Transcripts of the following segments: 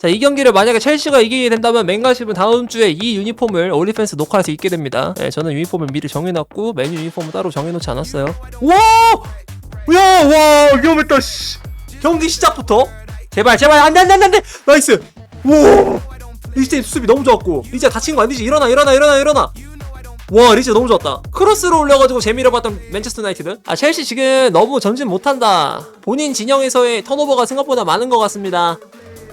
자, 이 경기를 만약에 첼시가 이기게 된다면 맹가십은 다음 주에 이 유니폼을 올리펜스 녹화할 수 있게 됩니다. 네, 저는 유니폼을 미리 정해놨고 메뉴 유니폼은 따로 정해놓지 않았어요. 와! 야, 와, 위험했다, 씨. 경기 시작부터 제발, 제발, 안 돼, 안 돼, 안 돼, 안 돼. 나이스. 와! 리스테임 수습이 너무 좋았고 리자 다친 거 아니지? 일어나, 일어나, 일어나, 일어나. 와 리즈 너무 좋았다 크로스로 올려가지고 재미를 봤던 맨체스터 유나이티드 아 첼시 지금 너무 전진 못한다 본인 진영에서의 턴오버가 생각보다 많은 것 같습니다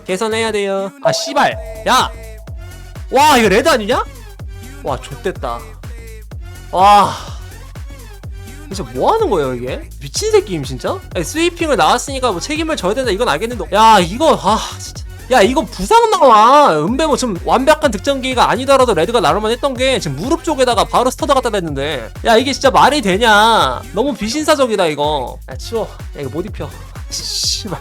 개선해야 돼요. 아 씨발. 야와 이거 레드 아니냐? 와 좆됐다. 와. 진짜 뭐 하는 거예요 이게? 미친 새끼임 진짜? 아니, 스위핑을 나왔으니까 뭐 책임을 져야 된다 이건 알겠는데. 야 이거 아 진짜. 야 이거 부상 나와. 은배모 지금 완벽한 득점기가 아니더라도 레드가 나올만 했던 게 지금 무릎 쪽에다가 바로 스터드 갖다 댔는데. 야 이게 진짜 말이 되냐? 너무 비신사적이다 이거. 야 치워. 야 이거 못 입혀. 씨발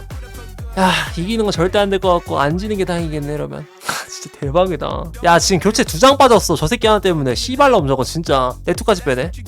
야 이기는 건 절대 안 될 것 같고 안 지는 게 다행이겠네 이러면. 진짜 대박이다. 야 지금 교체 두 장 빠졌어. 저 새끼 하나 때문에. 씨발놈 저거 진짜. 내투까지 빼네.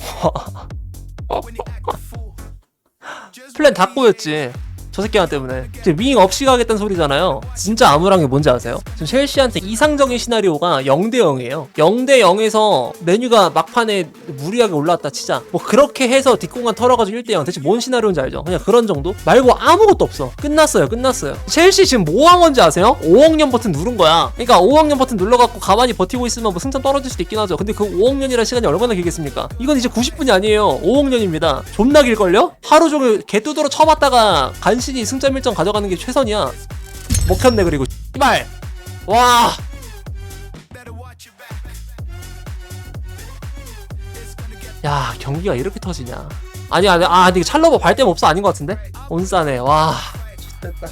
플랜 다 꼬였지 저 새끼 하나 때문에 지금 윙 없이 가겠다는 소리잖아요 진짜 암울한 게 뭔지 아세요? 지금 첼시한테 이상적인 시나리오가 0대 0이에요 0대 0에서 메뉴가 막판에 무리하게 올라왔다 치자 뭐 그렇게 해서 뒷공간 털어가지고 1대 0 대체 뭔 시나리오인지 알죠? 그냥 그런 정도? 말고 아무것도 없어 끝났어요 끝났어요 첼시 지금 뭐 한 건지 아세요? 5억년 버튼 누른 거야 그러니까 5억년 버튼 눌러갖고 가만히 버티고 있으면 뭐 승점 떨어질 수도 있긴 하죠 근데 그 5억년이라는 시간이 얼마나 길겠습니까? 이건 이제 90분이 아니에요 5억년입니다 존나 길걸요? 하루 종일 개뚜드러 쳐봤다가 간신 히 승점 1점 가져가는 게 최선이야 먹혔네 그리고 씨발 와 야, 경기가 이렇게 터지냐. 아니, 아니, 아, 근데 찰러버 발댐 없어 아닌 것 같은데? 온싸네, 와. 좋됐다.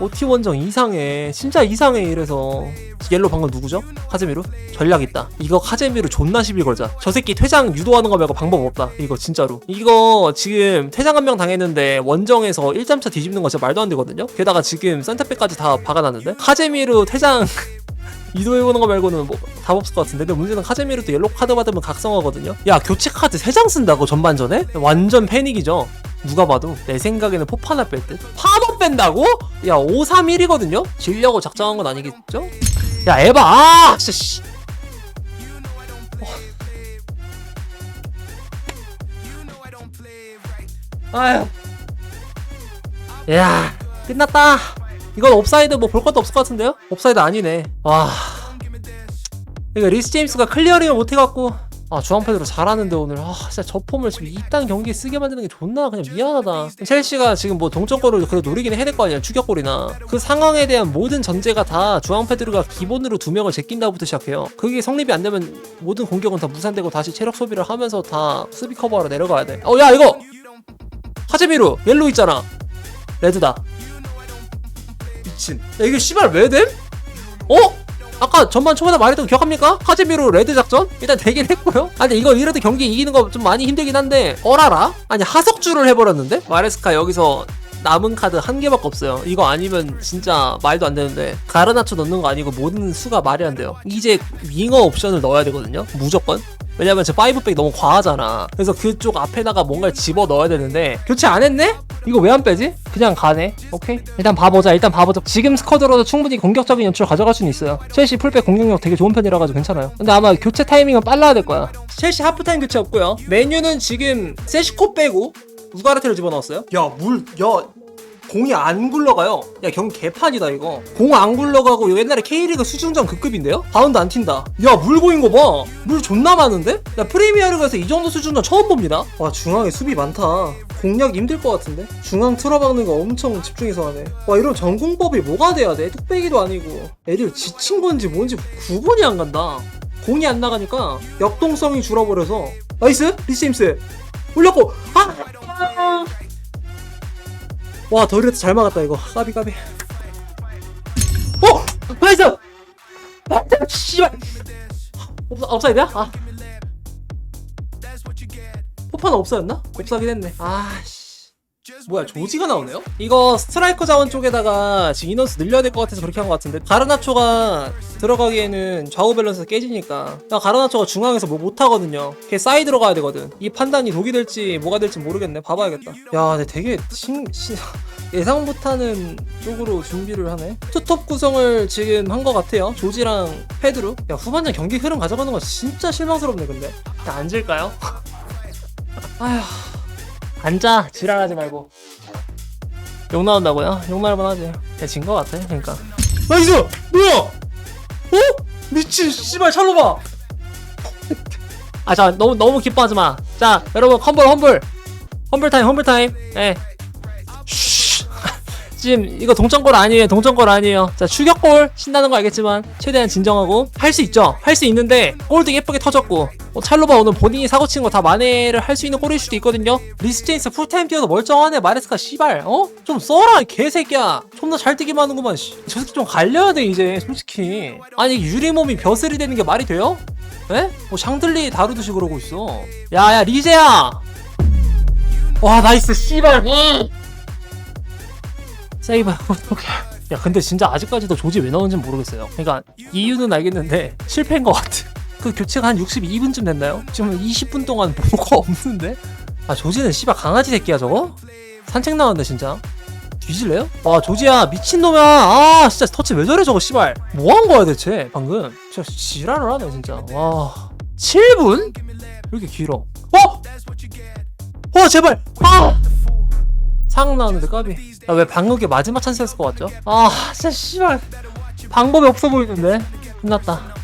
오티 원정 이상해. 진짜 이상해, 이래서. 옐로 방금 누구죠? 카제미루? 전략 있다. 이거 카제미루 존나 시비 걸자. 저 새끼 퇴장 유도하는 거 말고 방법 없다. 이거 진짜로. 이거 지금 퇴장 한 명 당했는데 원정에서 1점차 뒤집는 거 진짜 말도 안 되거든요? 게다가 지금 산타페까지 다 박아놨는데? 카제미루 퇴장 이도해보는 거 말고는 뭐 답 없을 것 같은데 근데 문제는 카제미르도 옐로 카드 받으면 각성하거든요 야 교체 카드 3장 쓴다고 전반전에? 완전 패닉이죠 누가 봐도 내 생각에는 포 하나 뺄듯 뺀다고? 야 531이거든요? 질려고 작정한 건 아니겠죠? 야 에바 아 진짜 씨 아휴 야 끝났다 이건 옵사이드 뭐 볼 것도 없을 것 같은데요? 옵사이드 아니네. 와. 이거 리스 제임스가 클리어링을 못 해갖고 아 주황패드로 잘하는데 오늘. 아 진짜 저 폼을 지금 이딴 경기에 쓰게 만드는 게 존나 그냥 미안하다. 첼시가 지금 뭐 동점골을 그래도 노리긴 해야 될 거 아니야 추격골이나. 그 상황에 대한 모든 전제가 다 주황패드로가 기본으로 두 명을 제낀다부터 시작해요. 그게 성립이 안 되면 모든 공격은 다 무산되고 다시 체력 소비를 하면서 다 수비 커버하러 내려가야 돼어 야 이거! 하재미루 옐로 있잖아. 레드다. 미친. 야, 이게 씨발 왜 됨? 어? 아까 전반 초반에 말했던 거 기억합니까? 카제미로 레드 작전? 일단 되긴 했고요. 아니 이거 이래도 경기 이기는 거 좀 많이 힘들긴 한데 어라라? 아니 하석주를 해버렸는데? 마레스카 여기서 남은 카드 한 개밖에 없어요. 이거 아니면 진짜 말도 안 되는데 가르나초 넣는 거 아니고 모든 수가 말이 안 돼요. 이제 윙어 옵션을 넣어야 되거든요. 무조건. 왜냐면 저 5백 너무 과하잖아. 그래서 그쪽 앞에다가 뭔가를 집어 넣어야 되는데 교체 안 했네? 이거 왜 안 빼지? 그냥 가네. 오케이. 일단 봐보자. 일단 봐보자. 지금 스쿼드로도 충분히 공격적인 연출을 가져갈 수는 있어요. 첼시 풀백 공격력 되게 좋은 편이라 가지고 괜찮아요. 근데 아마 교체 타이밍은 빨라야 될 거야. 첼시 하프타임 교체 없고요. 메뉴는 지금 세시코 빼고 우가르테를 집어넣었어요. 야, 물, 야, 공이 안 굴러가요. 야, 경기 개판이다, 이거. 공 안 굴러가고, 옛날에 K리그 수중전 그 급인데요? 바운드 안 튄다. 야, 물 보인 거 봐. 물 존나 많은데? 야, 프리미어리그에서 이 정도 수준전 처음 봅니다. 와, 중앙에 수비 많다. 공략 힘들 것 같은데? 중앙 틀어박는 거 엄청 집중해서 하네. 와, 이런 전공법이 뭐가 돼야 돼? 뚝배기도 아니고. 애들 지친 건지 뭔지 구분이 안 간다. 공이 안 나가니까 역동성이 줄어버려서. 나이스? 리스임스. 올렸고, 아! 아! 와 더리레트 잘 막았다 이거 까비 까비 어! 나이스! 아, 씨발 없, 업사 이드야? 아 포파는 없사였나? 없사긴 했네 아씨 뭐야 조지가 나오네요? 이거 스트라이커 자원 쪽에다가 지금 인원수 늘려야 될 것 같아서 그렇게 한 것 같은데. 가르나초가 들어가기에는 좌우 밸런스가 깨지니까. 나 가르나초가 중앙에서 뭐 못하거든요. 걔 사이드로 가야 되거든. 이 판단이 독이 될지 뭐가 될지 모르겠네. 봐봐야겠다. 야 근데 되게 신, 신, 예상 못하는 쪽으로 준비를 하네. 투톱 구성을 지금 한 것 같아요. 조지랑 페드루. 야 후반전 경기 흐름 가져가는 거 진짜 실망스럽네 근데. 야, 앉을까요? 아휴 앉아 지랄하지 말고. 욕 나온다고요? 욕 나올 만하지. 대진 거 같아 그러니까. 나이스 뭐야? 어? 미친 씨발 샬로바 아자 너무 너무 기뻐하지 마 자 여러분 험블 험블. 험블 타임 험블 타임. 예. 쉬. 지금 이거 동점골 아니에요 동점골 아니에요. 자 추격골 신나는 거 알겠지만 최대한 진정하고 할 수 있죠? 할 수 있는데 골도 예쁘게 터졌고 뭐 찰로바 오늘 본인이 사고 친 거 다 만회를 할 수 있는 골일 수도 있거든요 리스 제임스 풀타임 뛰어도 멀쩡하네 마레스카 씨발 어? 좀 써라 이 개새끼야 존나 잘 뛰기만 하는구만 씨. 저 새끼 좀 갈려야 돼 이제 솔직히 아니 유리몸이 벼슬이 되는 게 말이 돼요? 에? 뭐 샹들리 다루듯이 그러고 있어 야야 리제야 와 나이스 씨발 응. 세이브 오케이 야 근데 진짜 아직까지도 조지 왜 나오는지 모르겠어요 그러니까 이유는 알겠는데 실패인 것 같아 그 교체가 한 62분쯤 됐나요? 지금 20분 동안 뭐가 없는데? 아 조지는 씨발 강아지 새끼야 저거? 산책 나왔네 진짜 뒤질래요? 와 조지야 미친놈이야 아 진짜 터치 왜 저래 저거 씨발 뭐 한 거야 대체 방금 진짜 지랄을 하네 진짜 와 7분? 왜 이렇게 길어 어? 어 제발 아! 상 나왔는데 까비 나 왜 방금 게 마지막 찬스였을 것 같죠? 아 진짜 씨발 방법이 없어 보이는데 끝났다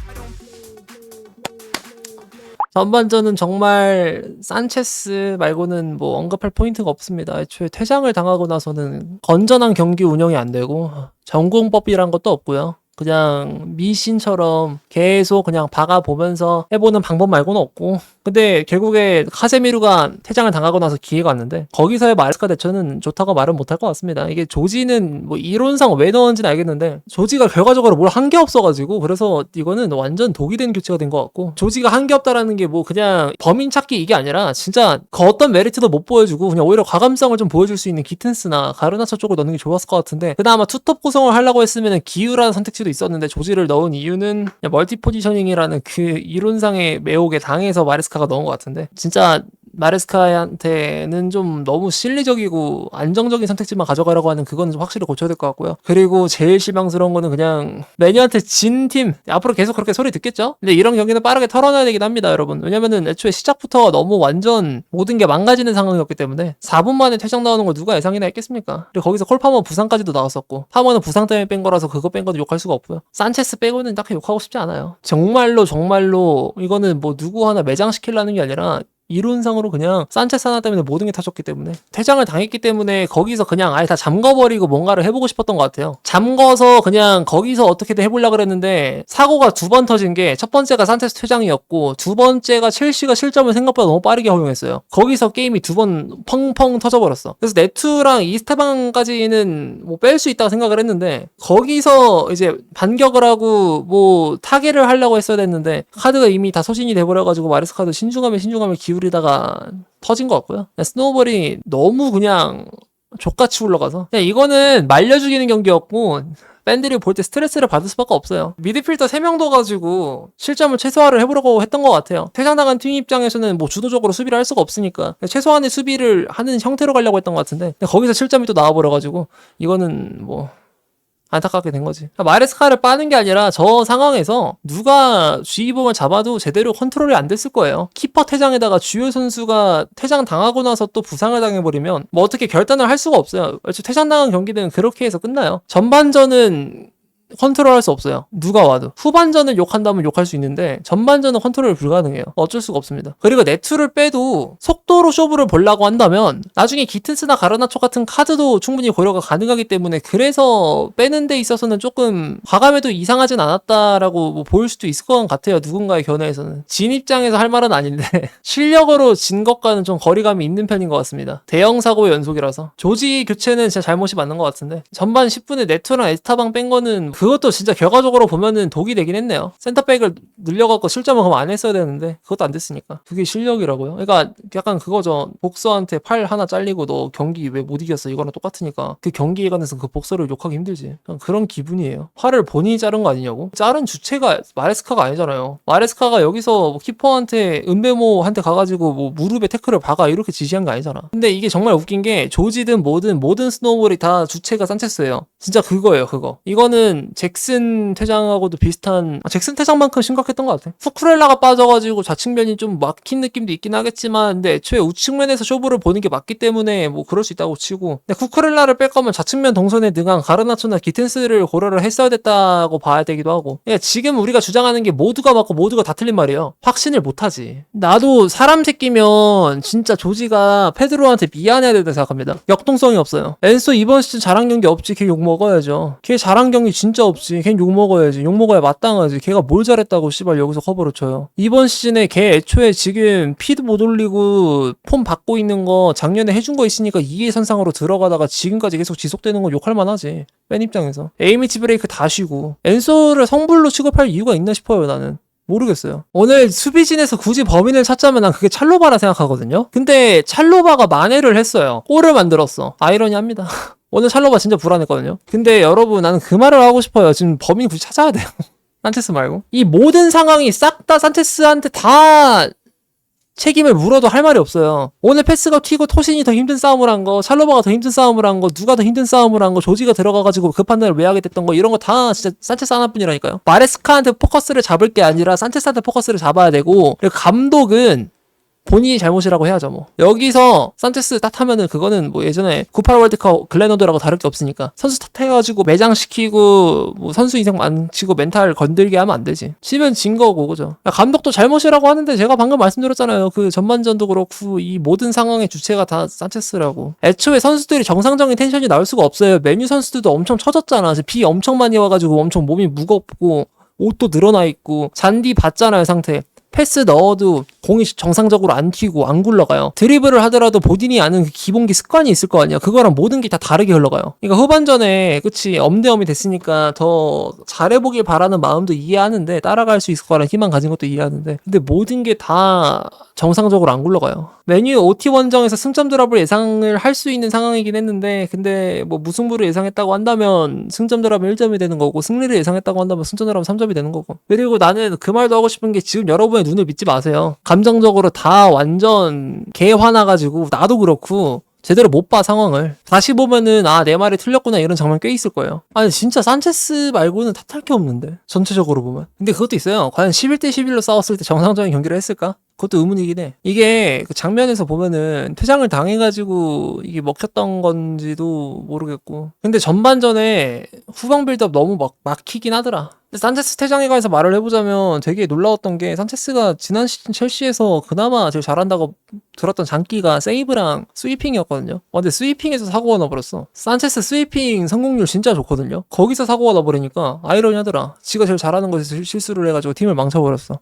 전반전은 정말 산체스 말고는 뭐 언급할 포인트가 없습니다. 애초에 퇴장을 당하고 나서는 건전한 경기 운영이 안 되고 전공법이란 것도 없고요. 그냥 미신처럼 계속 그냥 박아보면서 해보는 방법 말고는 없고. 근데 결국에 카세미루가 퇴장을 당하고 나서 기회가 왔는데 거기서의 마레스카 대처는 좋다고 말은 못할 것 같습니다. 이게 조지는 뭐 이론상 왜 넣었는지는 알겠는데 조지가 결과적으로 뭘 한 게 없어가지고 그래서 이거는 완전 독이 된 교체가 된 것 같고 조지가 한 게 없다라는 게 뭐 그냥 범인 찾기 이게 아니라 진짜 그 어떤 메리트도 못 보여주고 그냥 오히려 과감성을 좀 보여줄 수 있는 기튼스나 가르나처 쪽을 넣는 게 좋았을 것 같은데 그나마 투톱 구성을 하려고 했으면 기우라는 선택지 도 있었는데 조지를 넣은 이유는 멀티 포지셔닝이라는 그 이론상의 매혹에 당해서 마레스카가 넣은 것 같은데 진짜 마레스카한테는 좀 너무 실리적이고 안정적인 선택지만 가져가려고 하는 그거는 좀 확실히 고쳐야 될 것 같고요. 그리고 제일 실망스러운 거는 그냥 메뉴한테 진 팀 앞으로 계속 그렇게 소리 듣겠죠? 근데 이런 경기는 빠르게 털어놔야 되긴 합니다, 여러분. 왜냐면은 애초에 시작부터 너무 완전 모든 게 망가지는 상황이었기 때문에 4분 만에 퇴장 나오는 걸 누가 예상이나 했겠습니까? 그리고 거기서 콜파머 부상까지도 나왔었고 파머는 부상 때문에 뺀 거라서 그거 뺀 거는 욕할 수가 없고요. 산체스 빼고는 딱히 욕하고 싶지 않아요. 정말로 정말로 이거는 뭐 누구 하나 매장시키려는 게 아니라 이론상으로 그냥 산체스 하나 때문에 모든 게 터졌기 때문에 퇴장을 당했기 때문에 거기서 그냥 아예 다 잠궈버리고 뭔가를 해보고 싶었던 것 같아요. 잠궈서 그냥 거기서 어떻게든 해보려고 그랬는데 사고가 두 번 터진 게 첫 번째가 산체스 퇴장이었고 두 번째가 첼시가 실점을 생각보다 너무 빠르게 허용했어요. 거기서 게임이 두 번 펑펑 터져버렸어. 그래서 네투랑 이스테방까지는 뭐 뺄 수 있다고 생각을 했는데 거기서 이제 반격을 하고 뭐 타겟을 하려고 했어야 됐는데 카드가 이미 다 소진이 돼버려가지고 마리스 카드 신중함에 신중함을 기울 이다가 터진 것 같고요. 스노우볼이 너무 그냥 족같이 올라가서 그냥 이거는 말려 죽이는 경기였고 팬들이 볼 때 스트레스를 받을 수밖에 없어요. 미드필더 3명 둬가지고 실점을 최소화를 해보려고 했던 것 같아요. 퇴장당한 팀 입장에서는 뭐 주도적으로 수비를 할 수가 없으니까 최소한의 수비를 하는 형태로 가려고 했던 것 같은데 거기서 실점이 또 나와버려가지고 이거는 뭐 안타깝게 된 거지. 그러니까 마레스카를 빠는 게 아니라 저 상황에서 누가 G범을 잡아도 제대로 컨트롤이 안 됐을 거예요. 키퍼 퇴장에다가 주요 선수가 퇴장 당하고 나서 또 부상을 당해버리면 뭐 어떻게 결단을 할 수가 없어요. 퇴장 당한 경기는 그렇게 해서 끝나요. 전반전은 컨트롤할 수 없어요. 누가 와도. 후반전은 욕한다면 욕할 수 있는데 전반전은 컨트롤 불가능해요. 어쩔 수가 없습니다. 그리고 네트를 빼도 속도로 쇼부를 보려고 한다면 나중에 기튼스나 가르나초 같은 카드도 충분히 고려가 가능하기 때문에 그래서 빼는 데 있어서는 조금 과감해도 이상하진 않았다라고 뭐 보일 수도 있을 것 같아요. 누군가의 견해에서는. 진 입장에서 할 말은 아닌데 실력으로 진 것과는 좀 거리감이 있는 편인 것 같습니다. 대형 사고의 연속이라서 조지 교체는 진짜 잘못이 맞는 것 같은데 전반 10분에 네트랑 에스타방 뺀 거는 그 것도 진짜 결과적으로 보면은 독이 되긴 했네요. 센터백을 늘려갖고 실점을 그럼 안 했어야 되는데 그것도 안 됐으니까. 그게 실력이라고요. 그러니까 약간 그거죠. 복서한테 팔 하나 잘리고 너 경기 왜 못 이겼어 이거랑 똑같으니까 그 경기에 관해서 그 복서를 욕하기 힘들지. 그냥 그런 기분이에요. 팔을 본인이 자른 거 아니냐고. 자른 주체가 마레스카가 아니잖아요. 마레스카가 여기서 뭐 키퍼한테 은배모한테 가가지고 뭐 무릎에 태클을 박아 이렇게 지시한 거 아니잖아. 근데 이게 정말 웃긴 게 조지든 뭐든 모든 스노우볼이 다 주체가 산체스예요. 진짜 그거예요, 그거. 이거는 잭슨 퇴장하고도 비슷한 아, 잭슨 퇴장만큼 심각했던 것 같아. 후쿠렐라가 빠져가지고 좌측면이 좀 막힌 느낌도 있긴 하겠지만 근데 애초에 우측면에서 쇼부를 보는 게 맞기 때문에 뭐 그럴 수 있다고 치고 근데 후쿠렐라를 뺄 거면 좌측면 동선에 능한 가르나초나 기텐스를 고려를 했어야 됐다고 봐야 되기도 하고 그러니까 지금 우리가 주장하는 게 모두가 맞고 모두가 다 틀린 말이에요. 확신을 못하지. 나도 사람 새끼면 진짜 조지가 페드로한테 미안해야 된다 생각합니다. 역동성이 없어요. 엔소 이번 시즌 잘한 경기 없지. 걔 욕 먹어야죠. 걔 잘한 경기 진짜 없지. 걔욕 먹어야지. 욕 먹어야 마땅하지. 걔가 뭘 잘했다고 씨발 여기서 커버를 쳐요. 이번 시즌에 걔 애초에 지금 피드 못 올리고 폼 받고 있는 거 작년에 해준 거 있으니까 이해 선상으로 들어가다가 지금까지 계속 지속되는 건 욕할 만하지. 팬 입장에서. 에이미치 브레이크 다 쉬고. 엔소를 성불로 취급할 이유가 있나 싶어요, 나는. 모르겠어요. 오늘 수비진에서 굳이 범인을 찾자면 난 그게 찰로바라 생각하거든요. 근데 찰로바가 만회를 했어요. 골을 만들었어. 아이러니합니다. 오늘 찰로바 진짜 불안했거든요. 근데 여러분 나는 그 말을 하고 싶어요. 지금 범인 굳이 찾아야 돼요. 산체스 말고. 이 모든 상황이 싹 다 산체스한테 다 책임을 물어도 할 말이 없어요. 오늘 패스가 튀고 토신이 더 힘든 싸움을 한 거, 찰로바가 더 힘든 싸움을 한 거, 누가 더 힘든 싸움을 한 거, 조지가 들어가가지고 그 판단을 왜 하게 됐던 거, 이런 거 다 진짜 산체스 하나뿐이라니까요. 마레스카한테 포커스를 잡을 게 아니라 산체스한테 포커스를 잡아야 되고, 그리고 감독은 본인이 잘못이라고 해야죠, 뭐. 여기서 산체스 탓하면은 그거는 뭐 예전에 98 월드컵 글래너드라고 다를 게 없으니까 선수 탓해가지고 매장시키고 뭐 선수 인생 망치고 멘탈 건들게 하면 안 되지. 치면 진 거고, 그죠? 야, 감독도 잘못이라고 하는데 제가 방금 말씀드렸잖아요. 그 전반전도 그렇고 이 모든 상황의 주체가 다 산체스라고. 애초에 선수들이 정상적인 텐션이 나올 수가 없어요. 메뉴 선수들도 엄청 처졌잖아. 비 엄청 많이 와가지고 엄청 몸이 무겁고 옷도 늘어나 있고 잔디 봤잖아요 상태. 패스 넣어도 공이 정상적으로 안 튀고 안 굴러가요. 드리블을 하더라도 본인이 아는 그 기본기 습관이 있을 거 아니야. 그거랑 모든 게 다 다르게 흘러가요. 그러니까 후반전에 그치 엄대엄이 됐으니까 더 잘해보길 바라는 마음도 이해하는데 따라갈 수 있을 거라는 희망 가진 것도 이해하는데 근데 모든 게 다 정상적으로 안 굴러가요. 메뉴 OT 원정에서 승점 드랍을 예상을 할 수 있는 상황이긴 했는데 근데 뭐 무승부를 예상했다고 한다면 승점 드랍은 1점이 되는 거고 승리를 예상했다고 한다면 승점 드랍은 3점이 되는 거고 그리고 나는 그 말도 하고 싶은 게 지금 여러분의 눈을 믿지 마세요. 감정적으로 다 완전 개 화나가지고 나도 그렇고 제대로 못 봐 상황을 다시 보면은 아 내 말이 틀렸구나 이런 장면 꽤 있을 거예요 아니 진짜 산체스 말고는 탓할 게 없는데 전체적으로 보면 근데 그것도 있어요 과연 11대 11로 싸웠을 때 정상적인 경기를 했을까? 그것도 의문이긴 해 이게 그 장면에서 보면은 퇴장을 당해가지고 이게 먹혔던 건지도 모르겠고 근데 전반전에 후방 빌드업 너무 막 막히긴 하더라 근데 산체스 퇴장에 관해서 말을 해보자면 되게 놀라웠던 게 산체스가 지난 시즌 첼시에서 그나마 제일 잘한다고 들었던 장기가 세이브랑 스위핑이었거든요. 어, 근데 스위핑에서 사고가 나버렸어. 산체스 스위핑 성공률 진짜 좋거든요. 거기서 사고가 나버리니까 아이러니하더라. 지가 제일 잘하는 것에서 실- 실수를 해가지고 팀을 망쳐버렸어.